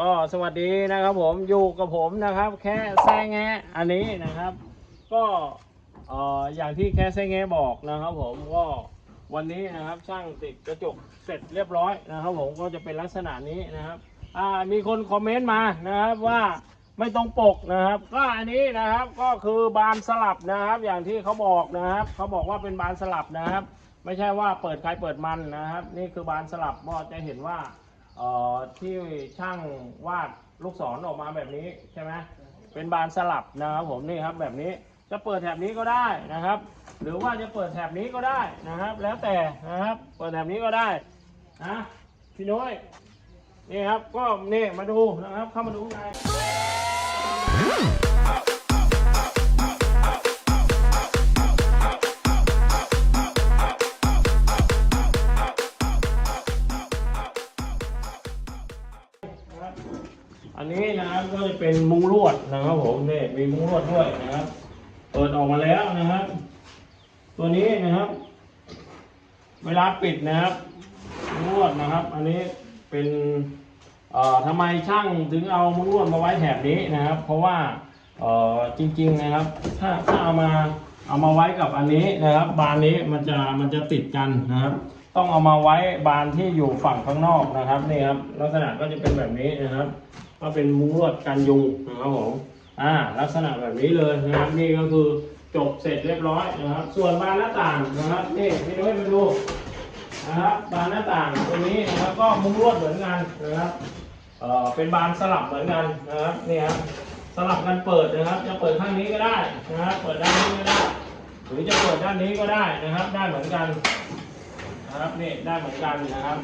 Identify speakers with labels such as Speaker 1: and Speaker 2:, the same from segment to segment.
Speaker 1: ก็สวัสดีนะครับผมอยู่กับผมนะครับ แค่แซงแงอันนี้นะครับ ก็เอ่ออย่างที่แค่แซงแงบอกนะครับ ผมก็วันนี้นะครับช่างติดกระจกเสร็จเรียบร้อยนะครับ ผมก็จะเป็นลักษณะนี้นะครับอ่ามีคนคอมเมนต์มานะครับว่าไม่ตรงปกนะครับ ก็อันนี้นะครับก็คือบานสลับนะครับ อย่างที่เขาบอกนะครับเขาบอกว่าเป็นบานสลับนะครับ ไม่ใช่ว่าเปิดใครเปิดมันนะครับ นี่คือบานสลับก็จะเห็นว่า เอ่อที่ช่างวาดลูกศรออกมาแบบนี้ใช่ไหมเป็นบานสลับนะครับผมนี่ครับแบบนี้จะเปิดแถบนี้ก็ได้นะครับ หรือว่าจะเปิดแถบนี้ก็ได้นะครับ แล้วแต่นะครับเปิดแถบนี้ก็ได้นะพี่น้อยนี่ครับก็นี่มาดูนะครับเข้ามาดูข้าง นนี้นะครับก็จะเป็นมุ้งลวดนะครับผมนี่มีมุ้งลวดด้วยนะครับเปิดออกมาแล้วนะครับ ตัวนี้นะครับ เวลาปิดนะครับมุ้งลวดนะครับ อันนี้เป็นเอ่อทำไมช่างถึงเอามุ้งลวดมาไว้แถบนี้นะครับ เพราะว่าเอ่อจริง ๆนะครับ ถ้าถ้าเอามาเอามาไว้กับอันนี้นะครับ บานนี้มันจะมันจะติดกันนะครับ ต้องเอามาไว้บานที่อยู่ฝั่งข้างนอกนะครับนี่ครับลักษณะก็จะเป็นแบบนี้นะครับ ก็เป็นมุ้งลวดกันยุงนะครับผมอ่าลักษณะแบบนี้เลยนะครับนี่ก็คือจบเสร็จเรียบร้อยนะครับ ส่วนบานหน้าต่างนะครับนี่พี่นุ้ยมาดูนะครับบานหน้าต่างตรงนี้นะครับก็มุ้งลวดเหมือนกันนะครับเอ่อเป็นบานสลับเหมือนกันนะครับนี่ครับสลับกันเปิดนะครับ จะเปิดข้างนี้ก็ได้นะครับเปิดด้านนี้ก็ได้ หรือจะเปิดด้านนี้ก็ได้นะครับ ได้เหมือนกันนะครับนี่ได้เหมือนกันนะครับ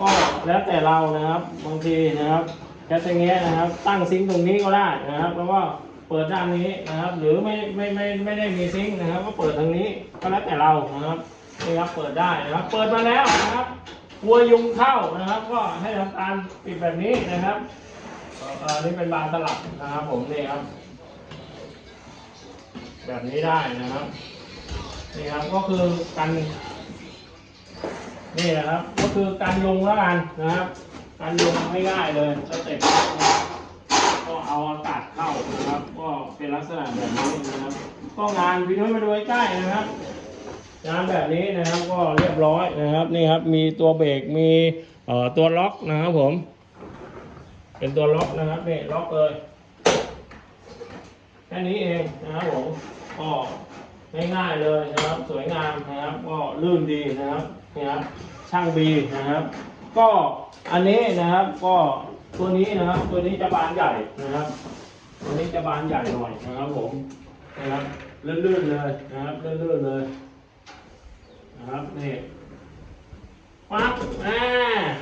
Speaker 1: ก็แล้วแต่เรานะครับบางทีนะครับ แค่ตรงนี้ยนะครับ ตั้งซิงค์ตรงนี้ก็ได้นะครับ แล้วก็เปิดด้านนี้นะครับ หรือไม่ไม่ไม่ไม่ได้มีซิงค์นะครับ ก็เปิดทางนี้ก็แล้วแต่เรานะครับนี่ครับเปิดได้นะครับ เปิดมาแล้วนะครับกลัวยุงเข้านะครับ ก็ให้ทำการปิดแบบนี้นะครับอันนี้เป็นบานสลับนะครับ ผมนี่ครับ แบบนี้ได้นะครับนี่ครับก็คือกันนี่นะครับ ก็คือการยุงแล้วกันนะครับ การยุงง่ายๆเลยสเต็ปแรกนะครับก็เอาอากาศเข้านะครับ ก็เป็นลักษณะแบบนี้นะครับ ก็งานวิดีโอมาดูใกล้ๆนะครับ งานแบบนี้นะครับก็เรียบร้อยนะครับนี่ครับ มีตัวเบรกมีตัวล็อกนะครับผม เป็นตัวล็อกนะครับนี่ล็อกเลยแค่นี้เองนะครับผมก็ง่ายๆเลยนะครับ สวยงามนะครับ ก็ลื่นดีนะครับนี่ครับช่างบีนะครับ ก็อันนี้นะครับ ก็ตัวนี้นะครับ ตัวนี้จะบานใหญ่นะครับ ตัวนี้จะบานใหญ่หน่อยนะครับ ผมนะครับลื่นๆเลยนะครับลื่นๆเลยนะครับนี่ปั๊บอ่า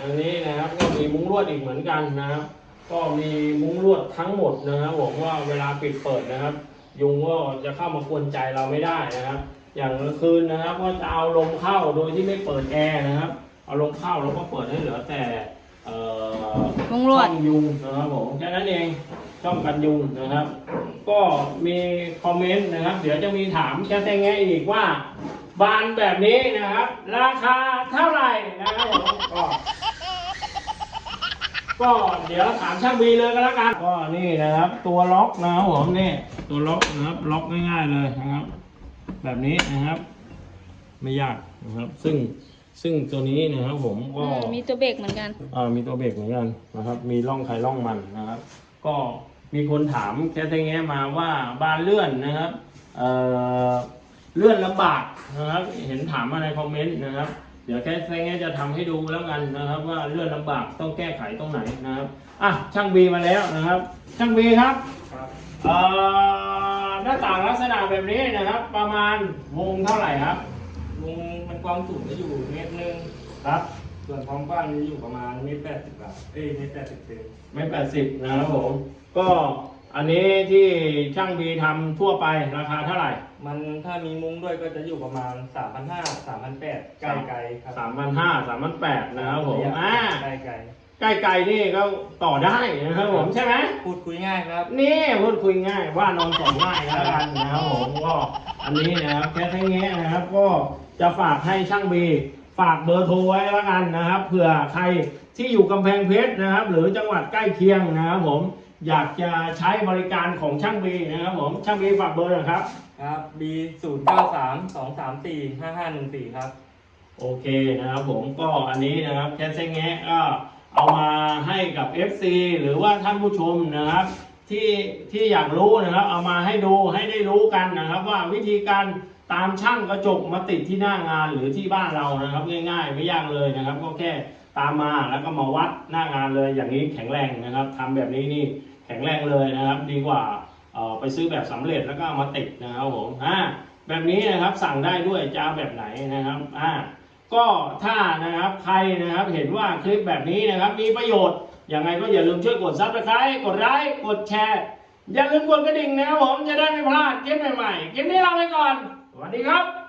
Speaker 1: อันนี้นะครับ ก็มีมุ้งลวดอีกเหมือนกันนะครับ ก็มีมุ้งลวดทั้งหมดนะครับบอกว่าเวลาปิดเปิดนะครับ ยุงก็จะเข้ามากวนใจเราไม่ได้นะครับ อย่างกลางคืนนะครับ ก็จะเอาลมเข้าโดยที่ไม่เปิดแอร์นะครับ เอาลมเข้าแล้วก็เปิดให้เหลือแต่เอ่อ
Speaker 2: มุ้งลวด
Speaker 1: ช่องยุงนะครับผมแค่นั้นเองช่องกันยุงนะครับ ก็มีคอมเมนต์นะครับ เดี๋ยวจะมีถามแค่แต่แงอีกว่า บานแบบนี้นะครับ ราคาเท่าไหร่นะครับผมก็ ก็เดี๋ยวถามช่างบีเลยก็แล้วกัน ก็นี่นะครับ ตัวล็อกนะครับผมนี่ ตัวล็อกนะครับล็อกง่ายๆเลยนะครับ แบบนี้นะครับ ไม่ยากนะครับ ซึ่ง ซึ่งตัวนี้นะครับผมก็
Speaker 2: อืมมีตัวเบรกเหมือนกัน
Speaker 1: อ่ามีตัวเบรกเหมือนกันนะครับ มีร่องใครร่องมันนะครับ ก็มีคนถามแค่แง่มาว่าบานเลื่อนนะครับเอ่อเลื่อนลำบากนะครับ เห็นถามมาในคอมเมนต์นะครับ เดี๋ยวแค่แง่จะทำให้ดูแล้วกันนะครับ ว่าเลื่อนลำบากต้องแก้ไขตรงไหนนะครับอะช่างบีมาแล้วนะครับ ช่างบีครับเอ่อหน้าต่างลักษณะแบบนี้นะครับ ประมาณวงเท่าไหร่ครับ
Speaker 3: วงมันความสูงจะอยู่เมตรหนึง
Speaker 1: ครับ
Speaker 3: ส่วนความกว้างจะอยู่ประมาณเมตรแปดสิบบาทเอ้ยเมตรแปดสิบเซน
Speaker 1: ไม่แปดสิบนะครับผม ก็อันนี้ที่ช่างบีทำทั่วไปราคาเท่าไหร่
Speaker 3: มันถ้ามีมุ้งด้วยก็จะอยู่ประมาณสามพันห้าสามพันแปดใกล้ไกลครับ
Speaker 1: สามพันห้าสามพันแปดนะครับผมอ่า
Speaker 3: ใกล้ไกล
Speaker 1: ใกล้ไกลนี่ก็ต่อได้นะครับผมใช่ไหม
Speaker 3: พูดคุยง่ายครับ
Speaker 1: นี่พูดคุยง่ายว่านอนสองง่ายแล้วกันนะครับผมก็อันนี้นะครับแค่ทั้งนี้นะครับ ก็จะฝากให้ช่างบีฝากเบอร์โทรไว้แล้วกันนะครับเผื่อใครที่อยู่กำแพงเพชรนะครับ หรือจังหวัดใกล้เคียงนะครับผมอยากจะใช้บริการของช่างบีนะครับผมช่างบีฝากเบอร์หนะครับ
Speaker 3: ครับ B 0 9 3 2 3 4 5 5 1 4ครับ
Speaker 1: โอเคนะครับผมก็อันนี้นะครับแคสเซ็งแงะก็ เอามาให้กับ FC หรือว่าท่านผู้ชมนะครับ ที่ที่อยากรู้นะครับ เอามาให้ดูให้ได้รู้กันนะครับ ว่าวิธีการตามช่างกระจกมาติดที่หน้างานหรือที่บ้านเรานะครับ ง่ายๆ ไม่ยากเลยนะครับ ก็แค่ตามมาแล้วก็มาวัดหน้างานเลยอย่างนี้แข็งแรงนะครับทำแบบนี้นี่แข็งแรงเลยนะครับ ดีกว่าไปซื้อแบบสำเร็จแล้วก็มาติดนะครับผมอ่าแบบนี้นะครับสั่งได้ด้วยจะแบบไหนนะครับอ่า ก็ถ้านะครับใครนะครับเห็นว่าคลิปแบบนี้นะครับมีประโยชน์ยังไงก็อย่าลืมช่วยกดซับสไครต์กดไลค์กดแชร์ อย่าลืมกดกระดิ่งนะครับผมจะได้ไม่พลาดคลิปใหม่ๆคลิปนี้ลาไปก่อนสวัสดีครับ